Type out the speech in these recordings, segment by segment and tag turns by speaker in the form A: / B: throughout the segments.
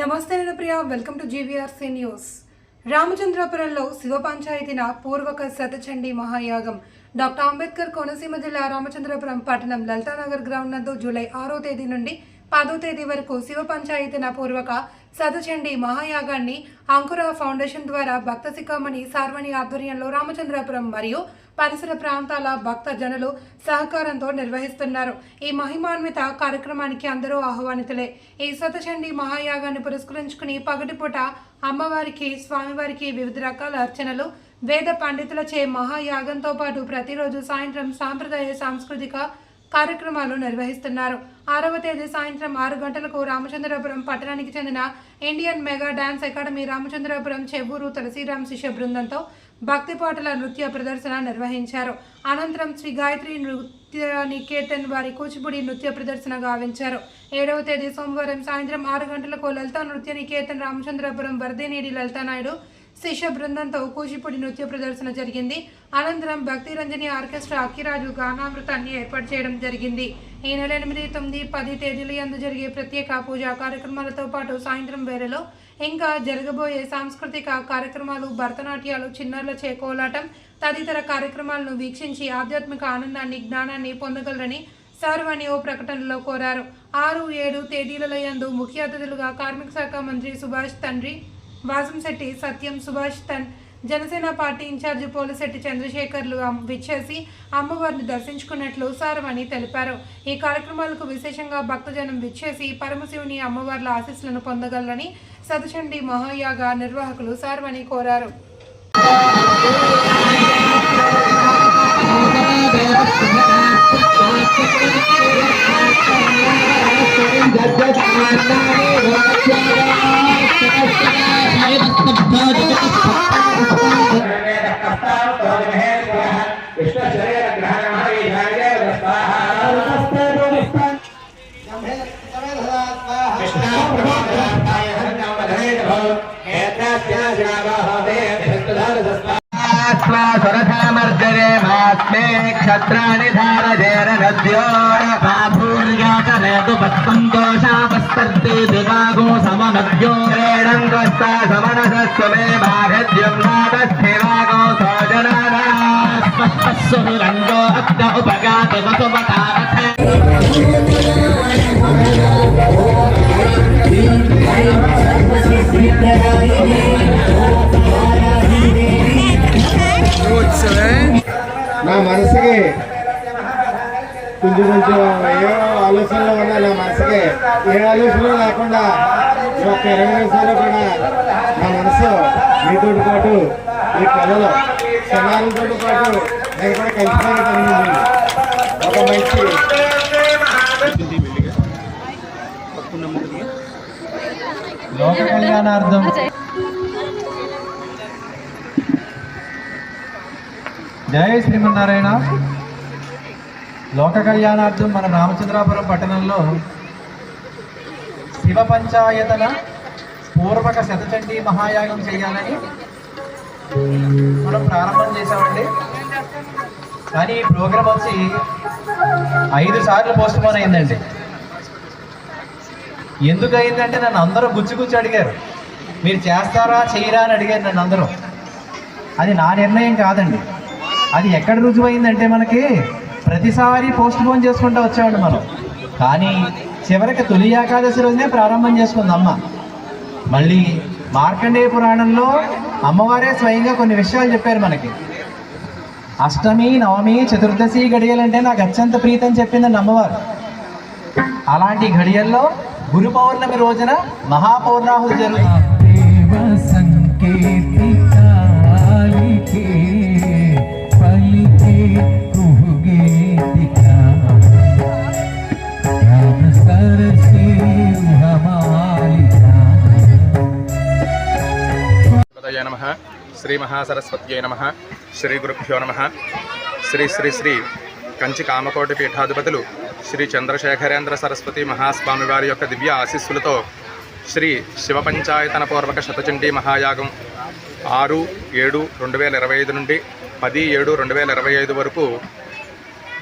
A: నమస్తే నేను Priya welcome to GVRC news రామచంద్రాపురంలో Shiva పంచాయతీన పూర్వక శతచండి మహాయాగం. డాక్టర్ అంబేద్కర్ కోనసీమ జిల్లా రామచంద్రపురం పట్టణం లలితానగర్ గ్రౌండ్ నందు జూలై ఆరో తేదీ నుండి పదో తేదీ వరకు శివ పంచాయతీన పూర్వక సతచండి మహాయాగాన్ని అంకుర ఫౌండేషన్ ద్వారా భక్త శిఖామణి సార్వణి ఆధ్వర్యంలో రామచంద్రపురం మరియు పరిసర ప్రాంతాల భక్త జనులు సహకారంతో నిర్వహిస్తున్నారు. ఈ మహిమాన్విత కార్యక్రమానికి అందరూ ఆహ్వానితులే. ఈ సతచండి మహాయాగాన్ని పురస్కరించుకుని పగటిపూట అమ్మవారికి స్వామివారికి వివిధ రకాల అర్చనలు వేద పండితులచే మహాయాగంతో పాటు ప్రతిరోజు సాయంత్రం సాంప్రదాయ సాంస్కృతిక కార్యక్రమాలు నిర్వహిస్తున్నారు. ఆరవ తేదీ సాయంత్రం ఆరు గంటలకు రామచంద్రపురం పట్టణానికి చెందిన Indian mega dance academy Ramachandrapuram Chevvuru Tulasiram శిష్య బృందంతో భక్తి పాటల నృత్య ప్రదర్శన నిర్వహించారు. అనంతరం శ్రీ గాయత్రి నృత్య నికేతన్ వారి కూచిపూడి నృత్య ప్రదర్శన గావించారు ఏడవ తేదీ సోమవారం సాయంత్రం ఆరు గంటలకు లలితా నృత్య నికేతన్ రామచంద్రపురం వరదేనేడి లలితానాయుడు శిష్య బృందంతో కూచిపూడి నృత్య ప్రదర్శన జరిగింది. అనంతరం భక్తి రంజని ఆర్కెస్ట్రా అక్కిరాజు గానామృతాన్ని ఏర్పాటు చేయడం జరిగింది. ఈ నెల ఎనిమిది తొమ్మిది పది తేదీల యందు జరిగే ప్రత్యేక పూజా కార్యక్రమాలతో పాటు సాయంత్రం వేళలో ఇంకా జరగబోయే సాంస్కృతిక కార్యక్రమాలు భరతనాట్యాలు చిన్నారుల చేకోలాటం తదితర కార్యక్రమాలను వీక్షించి ఆధ్యాత్మిక ఆనందాన్ని జ్ఞానాన్ని పొందగలరని సార్వని ఓ ప్రకటనలో కోరారు. ఆరు ఏడు తేదీలలో యందు ముఖ్య అతిథులుగా కార్మిక శాఖ మంత్రి సుభాష్ తండ్రి వాసంశెట్టి సత్యం సుభాష్ తన్ జనసేన పార్టీ ఇన్ఛార్జి పోలిశెట్టి చంద్రశేఖర్లు విచ్చేసి అమ్మవారిని దర్శించుకున్నట్లు సారవని తెలిపారు. ఈ కార్యక్రమాలకు విశేషంగా భక్తజనం విచ్చేసి పరమశివుని అమ్మవార్ల ఆశీస్సులను పొందగలరని సతచండి మహాయాగ నిర్వాహకులు సారవని కోరారు.
B: स्वरथामर्जने महात्मे क्षत्राणि धारजेन नद्योर्गातरेतु पत्सन्तोषापस्तर्ति दिवागो समनद्यो रेणङ्गस्ता समनसस्व मे माघद्यं नादस्थिवागो सोजनानास्पस्तस्वरङ्गो अग्न उपगाति वसुमतारथे
C: కొంచెం కొంచెం ఏ ఆలోచనలు ఉన్నా నా మనసుకి. ఏ ఆలోచనలు లేకుండా ఒక ఒక్క ఇరవై నిమిషాలు కూడా నా మనసు మీతో పాటు ఈ పిల్లలు క్షణాలతో పాటు నేను కూడా కలిసిపోయినట్టు అనిపించింది ఒక మంచి
D: లోక కళ్యాణార్థం. జయ శ్రీమన్నారాయణ. లోక కళ్యాణార్థం మన రామచంద్రాపురం పట్టణంలో శివ పంచాయతన పూర్వక శతచండీ మహాయాగం చేయాలని మనం ప్రారంభం చేశామండి. కానీ ఈ ప్రోగ్రాం వచ్చి ఐదు సార్లు పోస్ట్ పోన్ అయిందండి. ఎందుకు అయిందంటే నన్ను అందరూ గుచ్చి గుచ్చి అడిగారు. మీరు చేస్తారా చేయరా అని అడిగారు నన్ను అందరూ. అది నా నిర్ణయం కాదండి. అది ఎక్కడ రుజువైందంటే మనకి ప్రతిసారి పోస్ట్ పోన్ చేసుకుంటూ వచ్చామండి మనం. కానీ చివరికి తొలి ఏకాదశి రోజునే ప్రారంభం చేసుకుంది అమ్మ మళ్ళీ మార్కండేయ పురాణంలో అమ్మవారే స్వయంగా కొన్ని విషయాలు చెప్పారు మనకి. అష్టమి నవమి చతుర్దశి గడియలంటే నాకు అత్యంత ప్రీతం చెప్పిందండి అమ్మవారు. అలాంటి ఘడియల్లో గురు పౌర్ణమి రోజున మహాపౌర్ణాహుతి జరుగుతుంది.
E: శ్రీ మహాసరస్వత్యై నమ. శ్రీ గురుభ్యో నమ. శ్రీ శ్రీ శ్రీ కంచి కామకోటి పీఠాధిపతులు శ్రీ చంద్రశేఖరేంద్ర సరస్వతి మహాస్వామి వారి యొక్క దివ్య ఆశీస్సులతో శ్రీ శివ పంచాయతన పూర్వక శతచండీ మహాయాగం ఆరు ఏడు రెండు వేల ఇరవై ఐదు నుండి పది ఏడు రెండు వేల ఇరవై ఐదు వరకు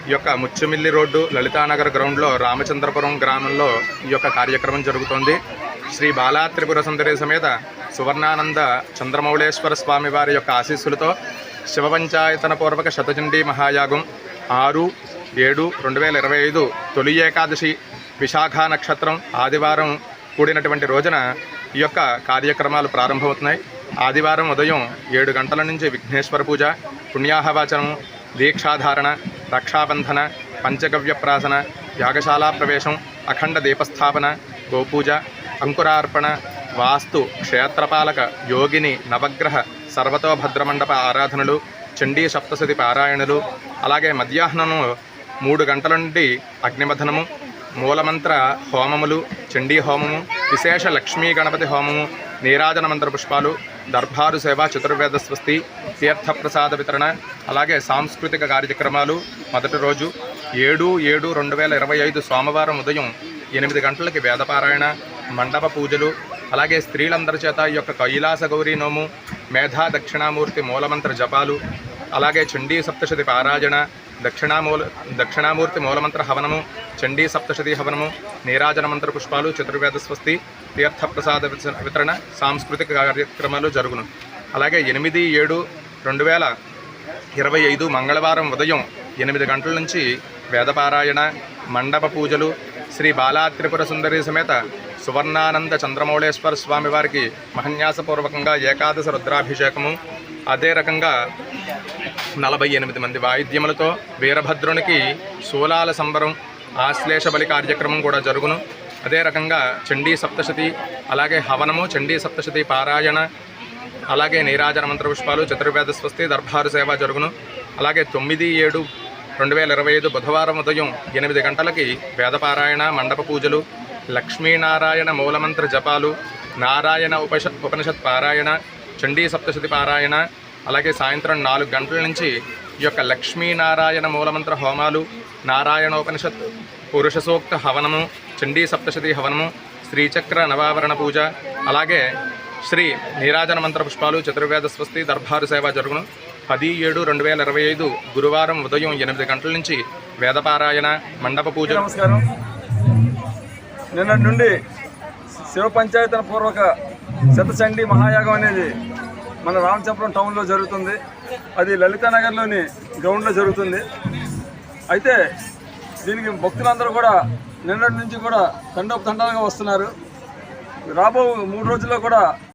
E: ఈ యొక్క ముచ్చుమిల్లి రోడ్డు లలితానగర్ గ్రౌండ్లో రామచంద్రపురం గ్రామంలో ఈ యొక్క కార్యక్రమం జరుగుతోంది. శ్రీ బాలా త్రిపుర సుందరి సమేత సువర్ణానంద చంద్రమౌళేశ్వర స్వామి వారి యొక్క ఆశీస్సులతో శివ పంచాయతన పూర్వక శతచండీ మహాయాగం ఆరు ఏడు రెండు వేల ఇరవై ఐదు తొలి ఏకాదశి విశాఖ నక్షత్రం ఆదివారం కూడినటువంటి రోజున ఈ యొక్క కార్యక్రమాలు ప్రారంభమవుతున్నాయి. ఆదివారం ఉదయం ఏడు గంటల నుంచి విఘ్నేశ్వర పూజ పుణ్యాహవాచనం దీక్షాధారణ రక్షాబంధన పంచగవ్య ప్రాసన యాగశాలా ప్రవేశం అఖండ దీపస్థాపన గోపూజ అంకురార్పణ వాస్తు క్షేత్రపాలక యోగిని నవగ్రహ సర్వతోభద్రమండప ఆరాధనలు చండీ సప్తశతి పారాయణలు అలాగే మధ్యాహ్నం మూడు గంటల నుండి అగ్నిమధనము మూలమంత్ర హోమములు చండీ హోమము విశేష లక్ష్మీ గణపతి హోమము నీరాజన మంత్ర పుష్పాలు దర్బారు సేవ చతుర్వేద స్వస్తి తీర్థప్రసాద వితరణ అలాగే సాంస్కృతిక కార్యక్రమాలు. మొదటి రోజు ఏడు ఏడు రెండు వేల ఇరవై ఐదు సోమవారం ఉదయం ఎనిమిది గంటలకి వేదపారాయణ మండప పూజలు అలాగే స్త్రీలందరి చేత ఈ యొక్క కైలాస గౌరీ నోము మేధా దక్షిణామూర్తి మూలమంత్ర జపాలు అలాగే చండీ సప్తశతి పారాయణ దక్షిణామూల దక్షిణామూర్తి మూలమంత్ర హవనము చండీ సప్తశతి హవనము నీరాజన మంత్ర పుష్పాలు చతుర్వేద స్వస్తి తీర్థప్రసాద వితరణ సాంస్కృతిక కార్యక్రమాలు జరుగును. అలాగే ఎనిమిది ఏడు రెండు వేల ఇరవై ఐదు మంగళవారం ఉదయం ఎనిమిది గంటల నుంచి వేదపారాయణ మండప పూజలు శ్రీ బాలా త్రిపుర సుందరి సమేత సువర్ణానంద చంద్రమౌళేశ్వర స్వామి వారికి మహన్యాసపూర్వకంగా ఏకాదశ రుద్రాభిషేకము. అదే రకంగా నలభై ఎనిమిది మంది వాయిద్యములతో వీరభద్రునికి శూలాల సంబరం ఆశ్లేష బలి కార్యక్రమం కూడా జరుగును. అదే రకంగా చండీ సప్తశతి అలాగే హవనము చండీ సప్తశతి పారాయణ అలాగే నీరాజన మంత్ర పుష్పాలు చతుర్వేద స్వస్తి దర్బారు సేవ జరుగును. అలాగే తొమ్మిది ఏడు రెండు వేల ఇరవై ఐదు బుధవారం ఉదయం ఎనిమిది గంటలకి వేదపారాయణ మండప పూజలు లక్ష్మీనారాయణ మూలమంత్ర జపాలు నారాయణ ఉపనిష ఉపనిషత్ పారాయణ చండీ సప్తశతి పారాయణ అలాగే సాయంత్రం నాలుగు గంటల నుంచి ఈ యొక్క లక్ష్మీనారాయణ మూలమంత్ర హోమాలు నారాయణోపనిషత్ పురుష సూక్త హవనము చండీ సప్తశతి హవనము శ్రీచక్ర నవావరణ పూజ అలాగే శ్రీ నీరాజన మంత్ర పుష్పాలు చతుర్వేద స్వస్తి దర్బారు సేవ జరుగును. పది ఏడు రెండు వేల ఇరవై ఐదు గురువారం ఉదయం ఎనిమిది గంటల నుంచి వేదపారాయణ మండప పూజ
F: నమస్కారం. నిన్నటి నుండి శివ పంచాయతన పూర్వక శతచండీ మహాయాగం అనేది మన రామచంద్రం టౌన్లో జరుగుతుంది. అది లలితానగర్లోని గ్రౌండ్లో జరుగుతుంది. అయితే దీనికి భక్తులందరూ కూడా నిన్నటి నుంచి కూడా తండోపతండాలుగా వస్తున్నారు. రాబో మూడు రోజుల్లో కూడా